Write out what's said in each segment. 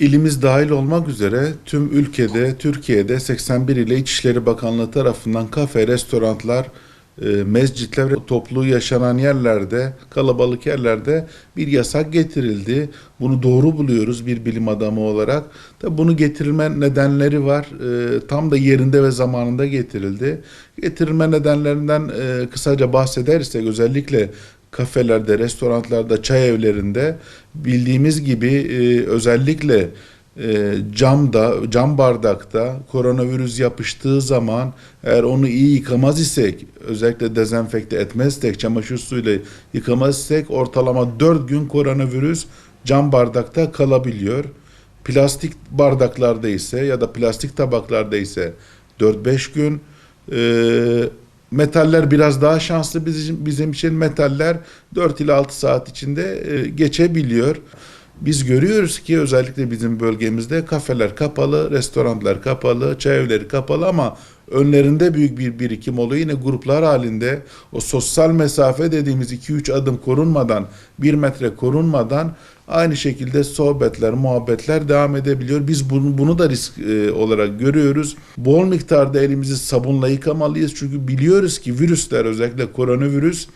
İlimiz dahil olmak üzere tüm ülkede, Türkiye'de 81 ile İçişleri Bakanlığı tarafından kafe, restoranlar, e, mescitler ve toplu yaşanan yerlerde, kalabalık yerlerde bir yasak getirildi. Bunu doğru buluyoruz bir bilim adamı olarak. Tabi bunu getirilme nedenleri var. E, Tam da yerinde ve zamanında getirildi. Getirilme nedenlerinden e, kısaca bahsedersek özellikle kafelerde, restoranlarda, çay evlerinde bildiğimiz gibi e, özellikle e, camda, cam bardakta koronavirüs yapıştığı zaman eğer onu iyi yıkamaz isek, özellikle dezenfekte etmezsek, çamaşır suyuyla yıkamaz isek ortalama 4 gün koronavirüs cam bardakta kalabiliyor. Plastik bardaklarda ise ya da plastik tabaklarda ise 4-5 gün e, Metaller biraz daha şanslı bizim, için metaller 4 ile 6 saat içinde e, geçebiliyor. Biz görüyoruz ki özellikle bizim bölgemizde kafeler kapalı, restoranlar kapalı, çay evleri kapalı ama önlerinde büyük bir birikim oluyor. Yine gruplar halinde o sosyal mesafe dediğimiz 2-3 adım korunmadan, 1 metre korunmadan aynı şekilde sohbetler, muhabbetler devam edebiliyor. Biz bunu, bunu da risk e, olarak görüyoruz. Bol miktarda elimizi sabunla yıkamalıyız. Çünkü biliyoruz ki virüsler özellikle koronavirüs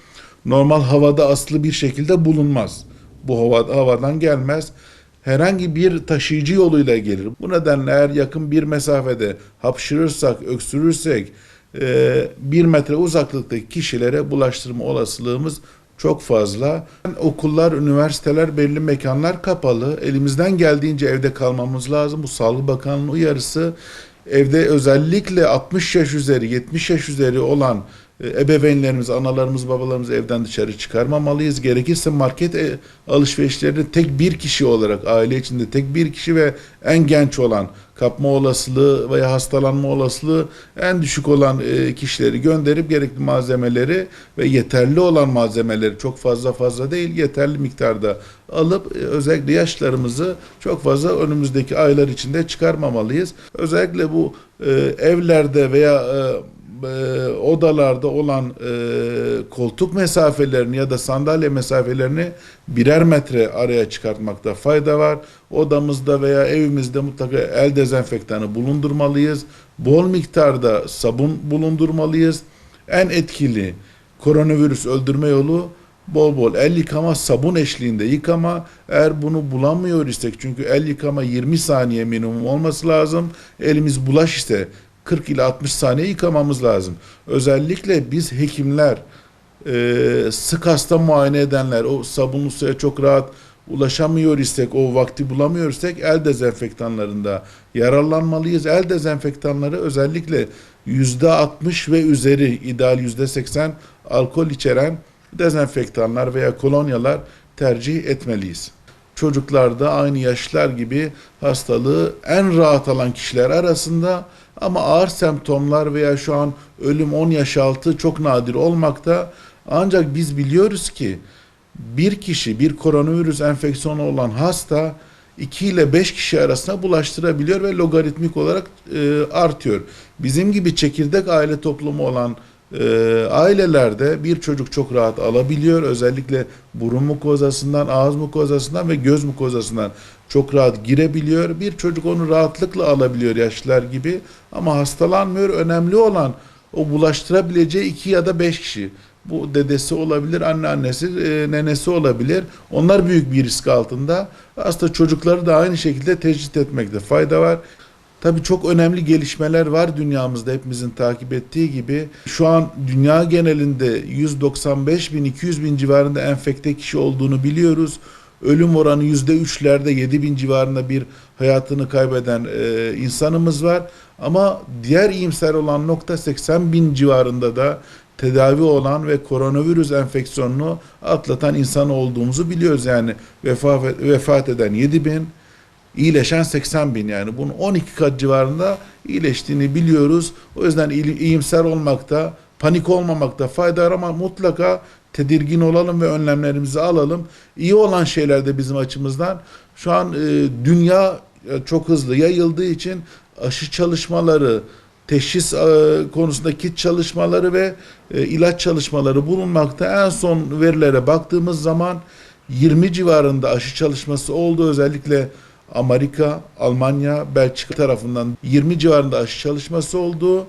normal havada aslı bir şekilde bulunmaz. Bu hava, havadan gelmez. Herhangi bir taşıyıcı yoluyla gelir. Bu nedenle eğer yakın bir mesafede hapşırırsak, öksürürsek e, bir metre uzaklıktaki kişilere bulaştırma olasılığımız çok fazla. Okullar, üniversiteler, belli mekanlar kapalı. Elimizden geldiğince evde kalmamız lazım. Bu Sağlık Bakanlığı'nın uyarısı. Evde özellikle 60 yaş üzeri, 70 yaş üzeri olan ebeveynlerimiz, analarımız, babalarımız evden dışarı çıkarmamalıyız. Gerekirse market e, alışverişlerini tek bir kişi olarak, aile içinde tek bir kişi ve en genç olan, kapma olasılığı veya hastalanma olasılığı en düşük olan e, kişileri gönderip gerekli malzemeleri ve yeterli olan malzemeleri çok fazla fazla değil, yeterli miktarda alıp e, özellikle yaşlarımızı çok fazla önümüzdeki aylar içinde çıkarmamalıyız. Özellikle bu e, evlerde veya e, odalarda olan e, koltuk mesafelerini ya da sandalye mesafelerini birer metre araya çıkartmakta fayda var. Odamızda veya evimizde mutlaka el dezenfektanı bulundurmalıyız. Bol miktarda sabun bulundurmalıyız. En etkili koronavirüs öldürme yolu bol bol el yıkama sabun eşliğinde yıkama eğer bunu bulamıyor isek çünkü el yıkama 20 saniye minimum olması lazım elimiz bulaş ise 40 ile 60 saniye yıkamamız lazım. Özellikle biz hekimler, e, sık hasta muayene edenler, o sabunlu suya çok rahat ulaşamıyor isek, o vakti bulamıyorsak el dezenfektanlarında yararlanmalıyız. El dezenfektanları özellikle yüzde 60 ve üzeri, ideal yüzde 80 alkol içeren dezenfektanlar veya kolonyalar tercih etmeliyiz çocuklarda aynı yaşlar gibi hastalığı en rahat alan kişiler arasında ama ağır semptomlar veya şu an ölüm 10 yaş altı çok nadir olmakta. Ancak biz biliyoruz ki bir kişi bir koronavirüs enfeksiyonu olan hasta 2 ile 5 kişi arasında bulaştırabiliyor ve logaritmik olarak e, artıyor. Bizim gibi çekirdek aile toplumu olan e, ailelerde bir çocuk çok rahat alabiliyor. Özellikle burun mukozasından, ağız mukozasından ve göz mukozasından çok rahat girebiliyor. Bir çocuk onu rahatlıkla alabiliyor yaşlılar gibi ama hastalanmıyor. Önemli olan o bulaştırabileceği iki ya da beş kişi. Bu dedesi olabilir, anneannesi, e, nenesi olabilir. Onlar büyük bir risk altında. Aslında çocukları da aynı şekilde tecrit etmekte fayda var. Tabii çok önemli gelişmeler var dünyamızda hepimizin takip ettiği gibi. Şu an dünya genelinde 195 bin 200 bin civarında enfekte kişi olduğunu biliyoruz. Ölüm oranı yüzde üçlerde 7 bin civarında bir hayatını kaybeden e, insanımız var. Ama diğer iyimser olan nokta 80 bin civarında da tedavi olan ve koronavirüs enfeksiyonunu atlatan insan olduğumuzu biliyoruz. Yani vefat, vefat eden 7 bin, iyileşen 80 bin yani bunun 12 kat civarında iyileştiğini biliyoruz. O yüzden iyimser olmakta, panik olmamakta fayda var ama mutlaka tedirgin olalım ve önlemlerimizi alalım. İyi olan şeyler de bizim açımızdan şu an e, dünya e, çok hızlı yayıldığı için aşı çalışmaları, teşhis e, konusunda kit çalışmaları ve e, ilaç çalışmaları bulunmakta. En son verilere baktığımız zaman 20 civarında aşı çalışması oldu. Özellikle Amerika, Almanya, Belçika tarafından 20 civarında aşı çalışması olduğu,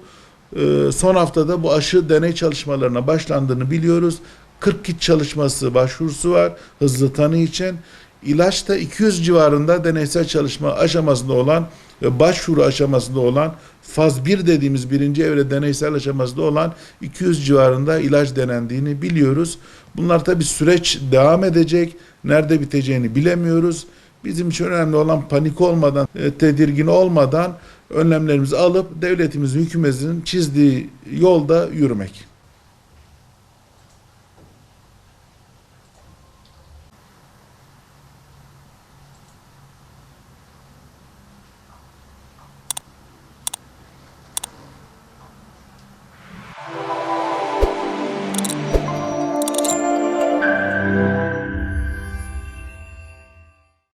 e, son haftada bu aşı deney çalışmalarına başlandığını biliyoruz. 40 kit çalışması başvurusu var hızlı tanı için. İlaç da 200 civarında deneysel çalışma aşamasında olan ve başvuru aşamasında olan faz 1 dediğimiz birinci evre deneysel aşamasında olan 200 civarında ilaç denendiğini biliyoruz. Bunlar tabi süreç devam edecek. Nerede biteceğini bilemiyoruz. Bizim için önemli olan panik olmadan, e, tedirgin olmadan önlemlerimizi alıp devletimizin, hükümetimizin çizdiği yolda yürümek.